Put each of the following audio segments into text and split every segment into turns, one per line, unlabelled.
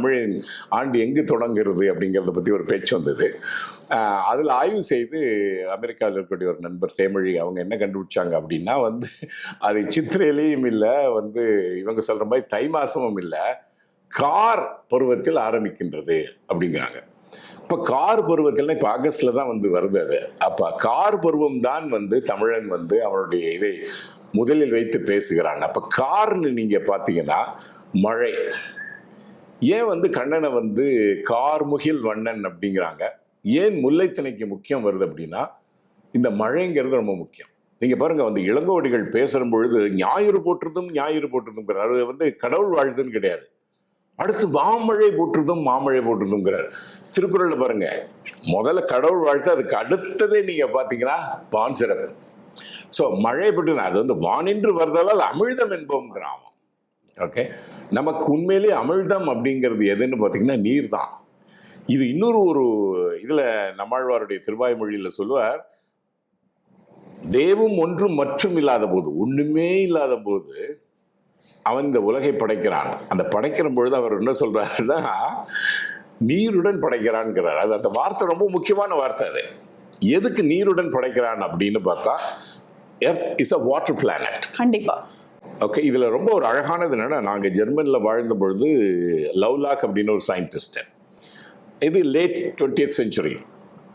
தமிழின் ஆண்டு எங்கு தொடங்குறது அப்படிங்கிறத பற்றி ஒரு பேச்சு வந்தது. அதில் ஆய்வு செய்து அமெரிக்காவில் இருக்கக்கூடிய ஒரு நண்பர் தேமொழி அவங்க என்ன கண்டுபிடிச்சாங்க அப்படின்னா வந்து அது சித்திரையிலையும் இல்லை வந்து இவங்க சொல்கிற மாதிரி தை மாசமும் இல்லை கார் பருவத்தில் ஆரம்பிக்கின்றது அப்படிங்கிறாங்க. இப்போ கார் பருவத்தில் இப்போ ஆகஸ்ட்ல தான் வந்து வருது அது. அப்போ கார் பருவம் தான் வந்து தமிழன் வந்து அவனுடைய இதை முதலில் வைத்து பேசுகிறான். அப்போ கார்னு நீங்கள் பார்த்தீங்கன்னா மழை. ஏன் வந்து கண்ணனை வந்து கார்முகில் வண்ணன் அப்படிங்கிறாங்க? ஏன் முல்லைத்திணைக்கு முக்கியம் வருது அப்படின்னா இந்த மழைங்கிறது ரொம்ப முக்கியம். நீங்க பாருங்க வந்து இளங்கோடிகள் பேசுற பொழுது ஞாயிறு போற்றுதும் ஞாயிறு போற்றுதுங்கிறார் அது வந்து கடவுள் வாழ்த்துன்னு கிடையாது. அடுத்து மாமழை போற்றுதும் மாமழை போற்றுதுங்கிறார் திருக்குறளில் பாருங்க முதல்ல கடவுள் வாழ்த்து அதுக்கு அடுத்ததே நீங்க பாத்தீங்கன்னா வான் சிறப்பு. ஸோ மழை பட்டு அது வந்து வானின்று வருதலால் அமிழ்தம் என்போம் கிராமம். ஓகே நமக்கு உண்மையிலேயே அமிழ்தம் அப்படிங்கிறது எதுன்னு பார்த்தீங்கன்னா நீர் தான் இது இன்னொரு ஒரு இதில் நம்மாழ்வாருடைய திருவாய்மொழியில சொல்லுவார் தேவும் ஒன்றும் மற்றும் இல்லாத போது ஒன்றுமே இல்லாத போது அவன் இந்த உலகை படைக்கிறான். அந்த படைக்கிற பொழுது அவர் என்ன சொல்றாருன்னா நீருடன் படைக்கிறான்ங்கிறார். அது அந்த வார்த்தை ரொம்ப முக்கியமான வார்த்தை அது. எதுக்கு நீருடன் படைக்கிறான் அப்படின்னு பார்த்தா earth is a water planet
கண்டிப்பா.
ஓகே இதில் ரொம்ப ஒரு அழகானது என்னன்னா நாங்கள் ஜெர்மனியில் வாழ்ந்த பொழுது லவ்லாக் அப்படின்னு ஒரு சயின்டிஸ்ட் இது லேட் டுவெண்ட்டியத் செஞ்சுரி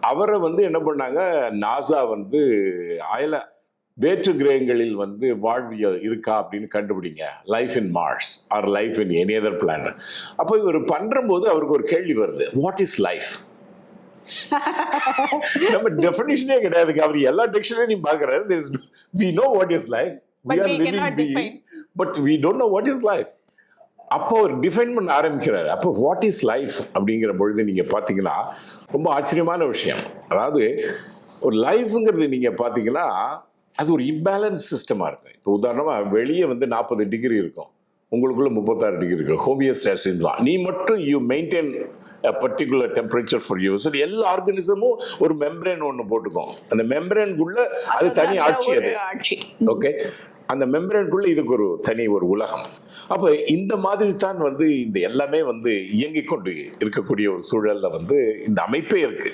அவரை வந்து என்ன பண்ணாங்க நாசா வந்து அயல வேற்று கிரகங்களில் வந்து வாழ்வியல் இருக்கா அப்படின்னு கண்டுபிடிங்க. Life in Mars or life in any other planet அப்போ இவர் பண்ணும்போது அவருக்கு ஒரு கேள்வி வருது. வாட் இஸ் லைஃப் நம்ம டெஃபினிஷனே கிடையாதுங்க. அவர் எல்லா டிக்ஷனரியும் பார்க்குறாரு. We know what is life we are living beings. But we don't know what is life அப்போ அவர் டிஃபைன் பண்ண ஆரம்பிக்கிறார். அப்போ வாட் இஸ் லைஃப் அப்படிங்கிற பொழுது நீங்கள் பார்த்தீங்கன்னா ரொம்ப ஆச்சரியமான விஷயம். அதாவது ஒரு லைஃப்ங்கிறது நீங்கள் பார்த்தீங்கன்னா அது ஒரு இம்பேலன்ஸ் சிஸ்டமாக இருக்கும். இப்போ உதாரணமாக வெளியே வந்து நாற்பது டிகிரி இருக்கும். உங்களுக்குள்ள முப்பத்தாறு டிகிரி இருக்கும். ஹோமியோஸ்டாசின்லாம் நீ மட்டும் you maintain particular temperature for you சரி எல்லா ஆர்கனிசமும் ஒரு மெம்பரேன் ஒன்று போட்டுக்கும். அந்த மெம்பரேனுக்குள்ள அது தனி ஆட்சி
ஒரு
அது ஓகே அந்த மெம்பரேனுக்குள்ள இதுக்கு ஒரு தனி ஒரு உலகம். அப்போ இந்த மாதிரி தான் வந்து இந்த எல்லாமே வந்து இயங்கிக் கொண்டு இருக்கக்கூடிய ஒரு சூழல்ல வந்து இந்த அமைப்பே இருக்கு.